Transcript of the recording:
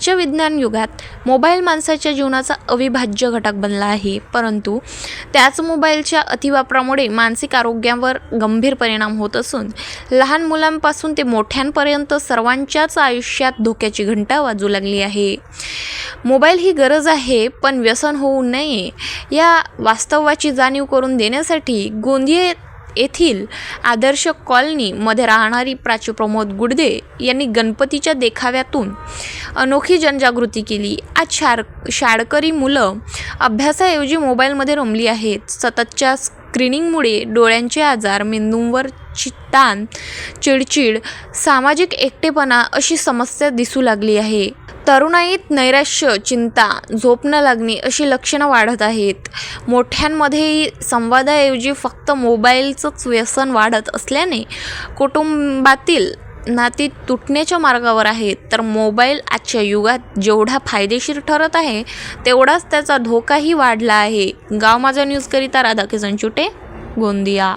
आजच्या विज्ञान युगात मोबाईल माणसाच्या जीवनाचा अविभाज्य घटक बनला आहे. परंतु त्याच मोबाईलच्या अतिवापरामुळे मानसिक आरोग्यावर गंभीर परिणाम होत असून लहान मुलांपासून ते मोठ्यांपर्यंत सर्वांच्याच आयुष्यात धोक्याची घंटा वाजू लागली आहे. मोबाईल ही गरज आहे पण व्यसन होऊ नये या वास्तवाची जाणीव करून देण्यासाठी गोंदिये येथील आदर्श कॉलनीमध्ये राहणारी प्राची प्रमोद गुडदे यांनी गणपतीच्या देखाव्यातून अनोखी जनजागृती केली. आज शार शाळकरी मुलं अभ्यासाऐवजी मोबाईलमध्ये रमली आहेत. सततच्या स्क्रीनिंगमुळे डोळ्यांचे आजार मेंदूंवर ताण चिडचिड सामाजिक एकटेपणा अशी समस्या दिसू लागली आहे. तरुणाईत नैराश्य चिंता झोप न लागणे अशी लक्षणं वाढत आहेत. मोठ्यांमध्येही संवादाऐवजी फक्त मोबाईलचंच व्यसन वाढत असल्याने कुटुंबातील नाती तुटण्याच्या मार्गावर आहेत. तर मोबाईल आजच्या युगात जेवढा फायदेशीर ठरत आहे तेवढाच त्याचा धोकाही वाढला आहे. गाव माझा न्यूजकरिता राधाकिसन चुटे गोंदिया.